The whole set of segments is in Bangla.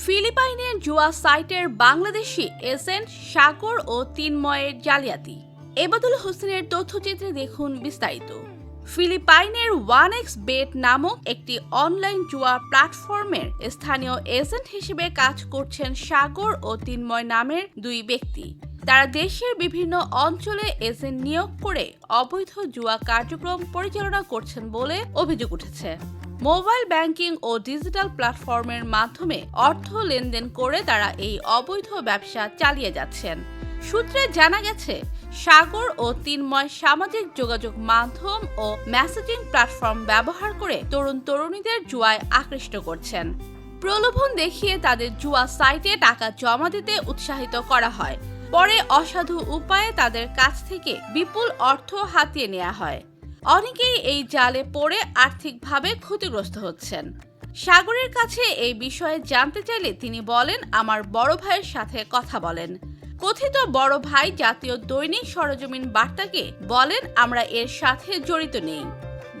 ফিলিপাইনের জুয়া সাইটের বাংলাদেশি এসেন্ট সাগর ও তিনময়ের জালিয়াতি। এবাদুল হোসেনের তথ্যচিত্রে দেখুন বিস্তারিত। ফিলিপাইনের ওয়ান এক্স বেট নামক একটি অনলাইন জুয়া প্ল্যাটফর্মের স্থানীয় এজেন্ট হিসেবে কাজ করছেন সাগর ও তিনময় নামের দুই ব্যক্তি। তারা দেশের বিভিন্ন অঞ্চলে এজেন্ট নিয়োগ করে অবৈধ জুয়া কার্যক্রম পরিচালনা করছেন বলে অভিযোগ উঠেছে। মোবাইল ব্যাংকিং ও ডিজিটাল প্ল্যাটফর্মের মাধ্যমে অর্থ লেনদেন করে তারা এই অবৈধ ব্যবসা চালিয়ে যাচ্ছেন। সূত্রে জানা গেছে, সাগর ও তিনময় সামাজিক যোগাযোগ মাধ্যম ও মেসেজিং প্ল্যাটফর্ম ব্যবহার করে তরুণ তরুণীদের জুয়ায় আকৃষ্ট করছেন। প্রলোভন দেখিয়ে তাদের জুয়া সাইটে টাকা জমা দিতে উৎসাহিত করা হয়। পরে অসাধু উপায়ে তাদের কাছ থেকে বিপুল অর্থ হাতিয়ে নেওয়া হয়। অনেকেই এই জালে পড়ে আর্থিকভাবে ক্ষতিগ্রস্ত হচ্ছেন। সাগরের কাছে এই বিষয়ে জানতে চাইলে তিনি বলেন, আমার বড় ভাইয়ের সাথে কথা বলেন। কথিত বড় ভাই জাতীয় দৈনিক সরজমিন বার্তাকে বলেন, আমরা এর সাথে জড়িত নেই।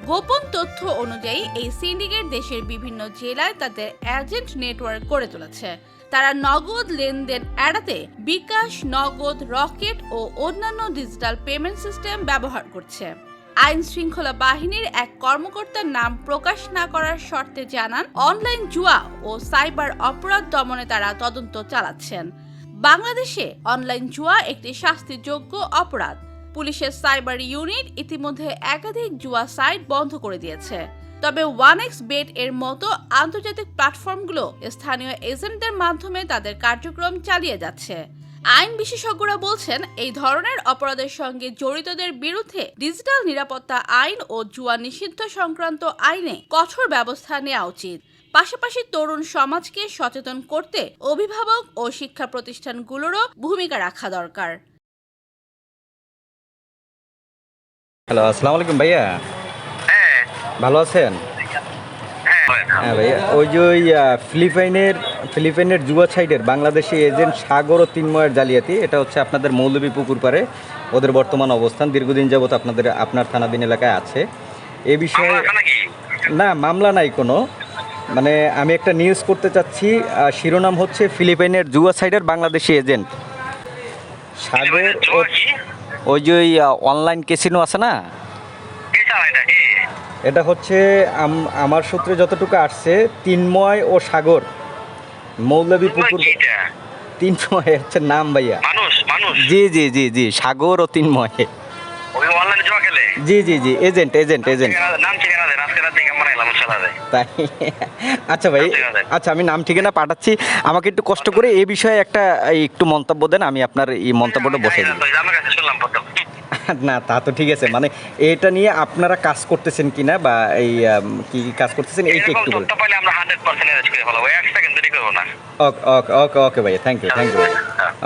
গোপন তথ্য অনুযায়ী, এই সিন্ডিকেট দেশের বিভিন্ন জেলায় তাদের এজেন্ট নেটওয়ার্ক গড়ে তুলেছে। তারা নগদ লেনদেন এড়াতে বিকাশ, নগদ, রকেট ও অন্যান্য ডিজিটাল পেমেন্ট সিস্টেম ব্যবহার করছে। আইন শৃঙ্খলা বাহিনীর এক কর্মকর্তার নাম প্রকাশ না করার শর্তে জানান, অনলাইন জুয়া ও সাইবার অপরাধ দমনে তারা তদন্ত চালাচ্ছেন। বাংলাদেশে অনলাইন জুয়া একটি শাস্তিযোগ্য অপরাধ। পুলিশের সাইবার ইউনিট ইতিমধ্যে একাধিক জুয়া সাইট বন্ধ করে দিয়েছে। তবে ওয়ান এক্স বেট এর মতো আন্তর্জাতিক প্ল্যাটফর্মগুলো স্থানীয় এজেন্টদের মাধ্যমে তাদের কার্যক্রম চালিয়ে যাচ্ছে। আইন বিশেষজ্ঞরা বলছেন এই ধরনের অপরাধের সঙ্গে জড়িতদের বিরুদ্ধে ডিজিটাল নিরাপত্তা আইন ও জুয়া নিষিদ্ধ সংক্রান্ত আইনে কঠোর ব্যবস্থা নেওয়া উচিত। পাশাপাশি তরুণ সমাজকে সচেতন করতে অভিভাবক ও শিক্ষা প্রতিষ্ঠানগুলোরও ভূমিকা রাখা দরকার। হ্যালো আসসালামু আলাইকুম ভাইয়া। হ্যাঁ। ভালো আছেন? হ্যাঁ হ্যাঁ ভাইয়া ওই যে ওই ফিলিপাইনের ফিলিপাইনের যুবা সাইডের বাংলাদেশি এজেন্ট সাগর ও তিনময়ের জালিয়াতি এটা হচ্ছে আপনাদের মৌলবী পুকুর পারে ওদের বর্তমান অবস্থান দীর্ঘদিন যাবত আপনাদের আপনার থানাদিন এলাকায় আছে। এ বিষয়ে না মামলা নাই কোনো। মানে আমি একটা নিউজ করতে চাচ্ছি শিরোনাম হচ্ছে ফিলিপাইনের জুয়া সাইডের বাংলাদেশি এজেন্ট। সাগর জুয়া ওই যে ওই অনলাইন কেসিনো আছে না? এটা হচ্ছে আমার সূত্রে যতটুকু আসছে তিনময় ও সাগর। মৌলভী পুকুর কি এটা? তিনময় হচ্ছে নাম ভাইয়া। জি জি জি জি সাগর ও তিনময় জি জি জি এজেন্ট এজেন্ট এজেন্ট। তাই? আচ্ছা ভাই। আচ্ছা আমি নাম ঠিকানা পাঠাচ্ছি। আমাকে একটু কষ্ট করে এই বিষয়ে একটা একটু মন্তব্য দেন আমি আপনার এই মন্তব্যটা বসে দিই আমার কাছে শুনলাম প্রথম না তা তো ঠিক আছে মানে এটা নিয়ে আপনারা কাজ করতেছেন কিনা বা এই কি কি কাজ করতেছেন এইটা একটু বলুন আমরা হান্ড্রেড পার্সেন্ট এরেজ করে ফেলাবো এক সেকেন্ড দেরি করব না ওকে ওকে ওকে ওকে ভাইয়া thank you thank you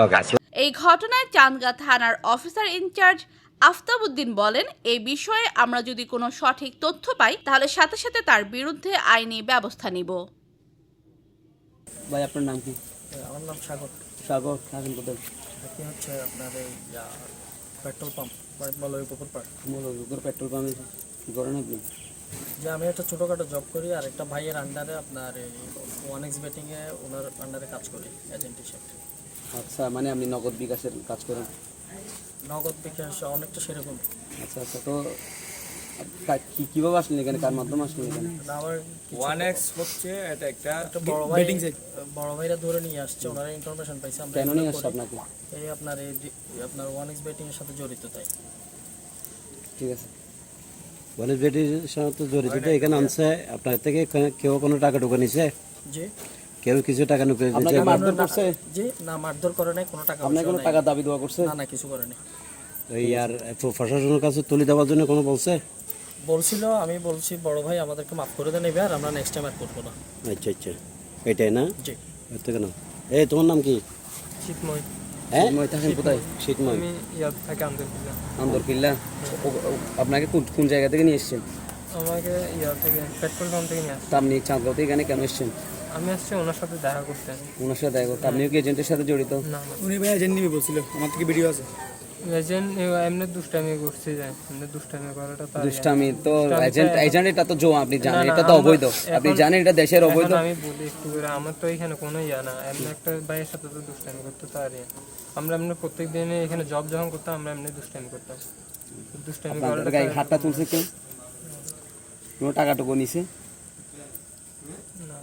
okay এই ঘটনায় চান্দগা থানার অফিসার ইনচার্জ আফতাবউদ্দিন বলেন এই বিষয়ে আমরা যদি কোনো সঠিক তথ্য পাই তাহলে সাথে সাথে তার বিরুদ্ধে আইনি ব্যবস্থা নিব ভাই আপনার নাম কি আমার নাম সাগর সাগর কোথায় আপনি হচ্ছে আপনার এই পেট্রোল পাম্প পাড় পেট্রোল পাম্পে কী করেন আপনি যে আমি একটা ছোটোখাটো জব করি আর একটা ভাইয়ের আন্ডারে আপনার ওয়ান এক্স বেটিংয়ে ওনার আন্ডারে কাজ করি এজেন্ট হিসেবে। আচ্ছা মানে আপনি নগদ বিকাশের কাজ করেন? নগদ বিকাশ অনেকটা সেরকম আচ্ছা আচ্ছা তো কা- কি কীভাবে আসলেন এখানে? কার মাধ্যমে আসলেন এখানে? আমার ওয়ান এক্স হচ্ছে এটা একটা একটা বড় ভাই বড় ভাইরা ধরে নিয়ে আসছে ওনারা ইনফরমেশন পাইছে আমরা কেন নিয়ে আসছে আপনাকে? এই আপনার এই আপনার ওয়ান এক্স বেটিং এর সাথে জড়িত তাই। ঠিক আছে। বলে বেটির সাথে জড়িত তো এখানে আনছে। আপনার থেকে কেউ কোনো টাকা টুকা নিছে? জি। কেউ কিছু টাকা আপনাকে মারধর করছে? জি না মারধর করে নাই কোনো টাকা পয়সাও কোনো টাকা দাবি দেওয়া করছে? না না কিছু করে নাই। এই আর প্রশাসনের কাছে তুলে দেওয়ার জন্য কোনো বলছে? বলছিল আমি বলছি বড় ভাই আমাদেরকে মাফ করে দেন এবার আমরা নেক্সট টাইম আর করব না। আচ্ছা আচ্ছা। এটাই না? জি। এই তোমার নাম কি? শীতময়। হ্যাঁ? থাকেন কোথায়? শীতময়। ইয়াদ থাকে আপনাকে কোন কোন জায়গা থেকে নিয়ে এসছেন? আমাকে থেকে পেট্রোল পাম্প থেকে নিয়ে আসছে আপনি চাঁদগাঁও থেকে এখানে কেন এসছেন? আমি আসছি ওনার সাথে দেখা করতে। ওনার সাথে দেখা করতে। আপনিও কি এজেন্টের সাথে জড়িত? না না। উনি ভাই এজেন্ট নিবে বলছিল। আমার থেকে ভিডিও আছে। এজেন্ট এমনি দুষ্টামি করছে যায় এমনি দুষ্টামি করাটা তো ইয়ে। দুষ্টামি তো এজেন্ট তো এজেন্ট এটা তো জো আপনি জানেন এটা তো অবৈধ। আপনি জানেন এটা দেশের অবৈধ। আমি বলি একটু করে আমার তো এখানে কোনো ইয়া না। এমনি একটা ভাইয়ের সাথে তো দুষ্টামি করতে তো আর ইয়ে। আমরা এমনি প্রত্যেক দিনে এখানে জব যখন করতাম আমরা এমনি দুষ্টামি করতাম। দুষ্টামি আপনাদের করাটা গায়ে হাতটা তুলছে কেউ? কোনো টাকাটুকু নিছে? না।